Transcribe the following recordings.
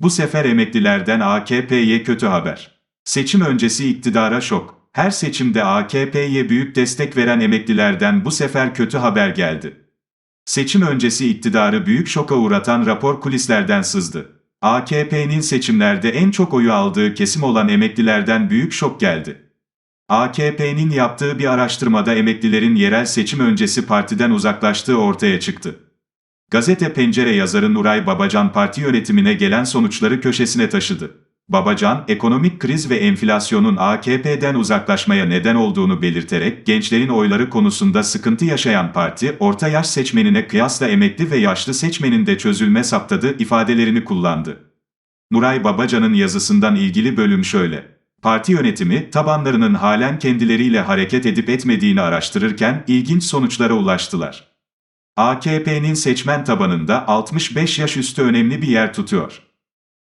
Bu sefer emeklilerden AKP'ye kötü haber. Seçim öncesi iktidara şok. Her seçimde AKP'ye büyük destek veren emeklilerden bu sefer kötü haber geldi. Seçim öncesi iktidarı büyük şoka uğratan rapor kulislerden sızdı. AKP'nin seçimlerde en çok oyu aldığı kesim olan emeklilerden büyük şok geldi. AKP'nin yaptığı bir araştırmada emeklilerin yerel seçim öncesi partiden uzaklaştığı ortaya çıktı. Gazete Pencere yazarı Nuray Babacan parti yönetimine gelen sonuçları köşesine taşıdı. Babacan, ekonomik kriz ve enflasyonun AKP'den uzaklaşmaya neden olduğunu belirterek gençlerin oyları konusunda sıkıntı yaşayan parti, orta yaş seçmenine kıyasla emekli ve yaşlı seçmenin de çözülme saptadı ifadelerini kullandı. Nuray Babacan'ın yazısından ilgili bölüm şöyle. Parti yönetimi, tabanlarının halen kendileriyle hareket edip etmediğini araştırırken ilginç sonuçlara ulaştılar. AKP'nin seçmen tabanında 65 yaş üstü önemli bir yer tutuyor.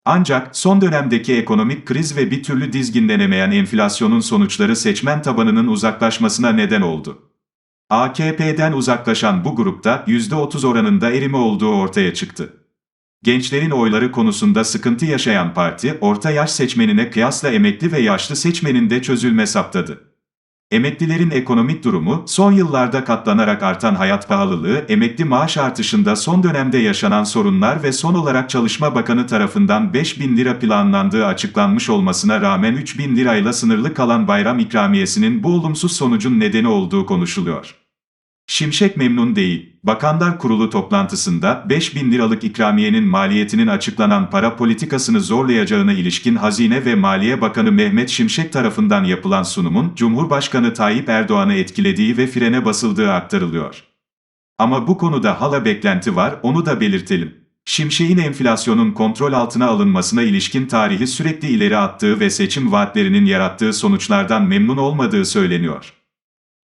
Ancak son dönemdeki ekonomik kriz ve bir türlü dizginlenemeyen enflasyonun sonuçları seçmen tabanının uzaklaşmasına neden oldu. AKP'den uzaklaşan bu grupta %30 oranında erime olduğu ortaya çıktı. Gençlerin oyları konusunda sıkıntı yaşayan parti, orta yaş seçmenine kıyasla emekli ve yaşlı seçmenin de çözülme saptadı. Emeklilerin ekonomik durumu, son yıllarda katlanarak artan hayat pahalılığı, emekli maaş artışında son dönemde yaşanan sorunlar ve son olarak Çalışma Bakanı tarafından 5 bin lira planlandığı açıklanmış olmasına rağmen 3 bin lirayla sınırlı kalan bayram ikramiyesinin bu olumsuz sonucun nedeni olduğu konuşuluyor. Şimşek memnun değil. Bakanlar Kurulu toplantısında 5 bin liralık ikramiyenin maliyetinin açıklanan para politikasını zorlayacağına ilişkin Hazine ve Maliye Bakanı Mehmet Şimşek tarafından yapılan sunumun Cumhurbaşkanı Tayyip Erdoğan'ı etkilediği ve frene basıldığı aktarılıyor. Ama bu konuda hala beklenti var, onu da belirtelim. Şimşek'in enflasyonun kontrol altına alınmasına ilişkin tarihi sürekli ileri attığı ve seçim vaatlerinin yarattığı sonuçlardan memnun olmadığı söyleniyor.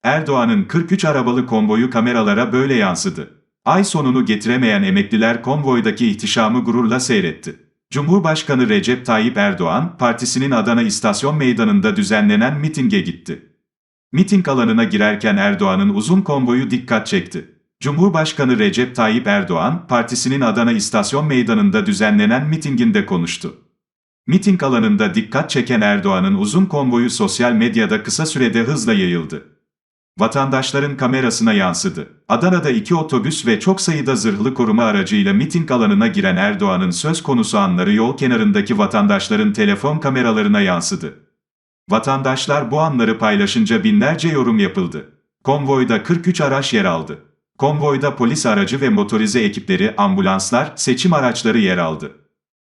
Erdoğan'ın 43 arabalı konvoyu kameralara böyle yansıdı. Ay sonunu getiremeyen emekliler konvoydaki ihtişamı gururla seyretti. Cumhurbaşkanı Recep Tayyip Erdoğan, partisinin Adana İstasyon Meydanı'nda düzenlenen mitinge gitti. Miting alanına girerken Erdoğan'ın uzun konvoyu dikkat çekti. Cumhurbaşkanı Recep Tayyip Erdoğan, partisinin Adana İstasyon Meydanı'nda düzenlenen mitinginde konuştu. Miting alanında dikkat çeken Erdoğan'ın uzun konvoyu sosyal medyada kısa sürede hızla yayıldı vatandaşların kamerasına yansıdı. Adana'da iki otobüs ve çok sayıda zırhlı koruma aracıyla miting alanına giren Erdoğan'ın söz konusu anları yol kenarındaki vatandaşların telefon kameralarına yansıdı. Vatandaşlar bu anları paylaşınca binlerce yorum yapıldı. Konvoyda 43 araç yer aldı. Konvoyda polis aracı ve motorize ekipleri, ambulanslar, seçim araçları yer aldı.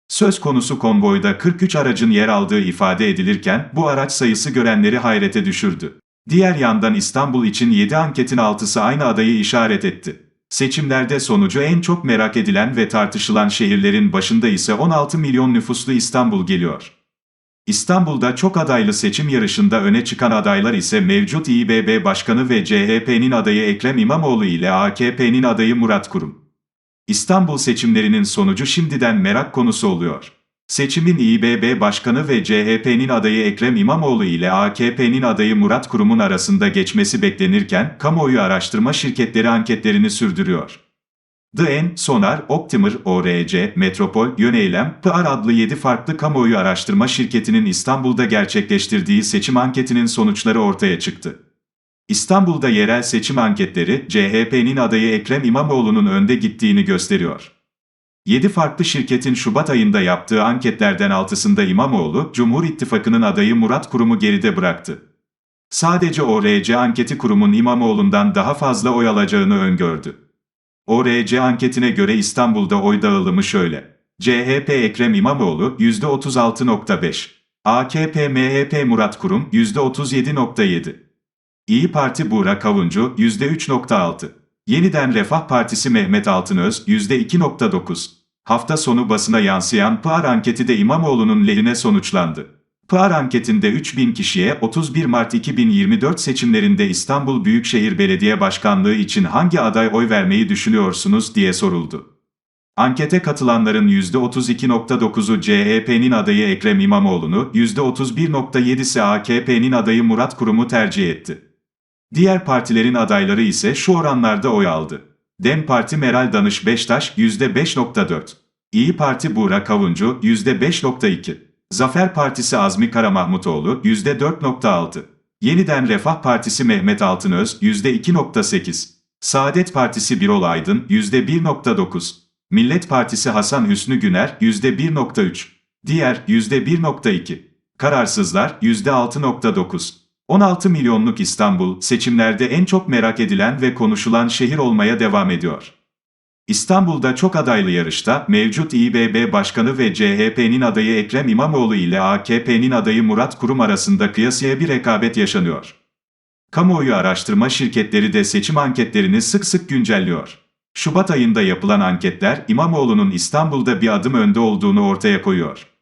Söz konusu konvoyda 43 aracın yer aldığı ifade edilirken bu araç sayısı görenleri hayrete düşürdü. Diğer yandan İstanbul için 7 anketin 6'sı aynı adayı işaret etti. Seçimlerde sonucu en çok merak edilen ve tartışılan şehirlerin başında ise 16 milyon nüfuslu İstanbul geliyor. İstanbul'da çok adaylı seçim yarışında öne çıkan adaylar ise mevcut İBB Başkanı ve CHP'nin adayı Ekrem İmamoğlu ile AKP'nin adayı Murat Kurum. İstanbul seçimlerinin sonucu şimdiden merak konusu oluyor. Seçimin İBB Başkanı ve CHP'nin adayı Ekrem İmamoğlu ile AKP'nin adayı Murat Kurum'un arasında geçmesi beklenirken, kamuoyu araştırma şirketleri anketlerini sürdürüyor. The N, Sonar, Optimer, ORC, Metropol, Yöneylem, PR adlı 7 farklı kamuoyu araştırma şirketinin İstanbul'da gerçekleştirdiği seçim anketinin sonuçları ortaya çıktı. İstanbul'da yerel seçim anketleri, CHP'nin adayı Ekrem İmamoğlu'nun önde gittiğini gösteriyor. 7 farklı şirketin Şubat ayında yaptığı anketlerden 6'sında İmamoğlu, Cumhur İttifakı'nın adayı Murat Kurum'u geride bıraktı. Sadece ORC anketi kurumun İmamoğlu'ndan daha fazla oy alacağını öngördü. ORC anketine göre İstanbul'da oy dağılımı şöyle. CHP Ekrem İmamoğlu %36.5, AKP MHP Murat Kurum %37.7, İyi Parti Buğra Kavuncu %3.6, Yeniden Refah Partisi Mehmet Altınöz %2.9. Hafta sonu basına yansıyan PR anketi de İmamoğlu'nun lehine sonuçlandı. PR anketinde 3000 kişiye 31 Mart 2024 seçimlerinde İstanbul Büyükşehir Belediye Başkanlığı için hangi aday oy vermeyi düşünüyorsunuz diye soruldu. Ankete katılanların %32.9'u CHP'nin adayı Ekrem İmamoğlu'nu, %31.7'si AKP'nin adayı Murat Kurum'u tercih etti. Diğer partilerin adayları ise şu oranlarda oy aldı. DEM Parti Meral Danış Beştaş %5.4, İyi Parti Buğra Kavuncu %5.2. Zafer Partisi Azmi Karamahmutoğlu %4.6. Yeniden Refah Partisi Mehmet Altınöz %2.8. Saadet Partisi Birol Aydın %1.9. Millet Partisi Hasan Hüsnü Güner %1.3. Diğer %1.2. Kararsızlar %6.9. 16 milyonluk İstanbul, seçimlerde en çok merak edilen ve konuşulan şehir olmaya devam ediyor. İstanbul'da çok adaylı yarışta mevcut İBB Başkanı ve CHP'nin adayı Ekrem İmamoğlu ile AKP'nin adayı Murat Kurum arasında kıyasıya bir rekabet yaşanıyor. Kamuoyu araştırma şirketleri de seçim anketlerini sık sık güncelliyor. Şubat ayında yapılan anketler İmamoğlu'nun İstanbul'da bir adım önde olduğunu ortaya koyuyor.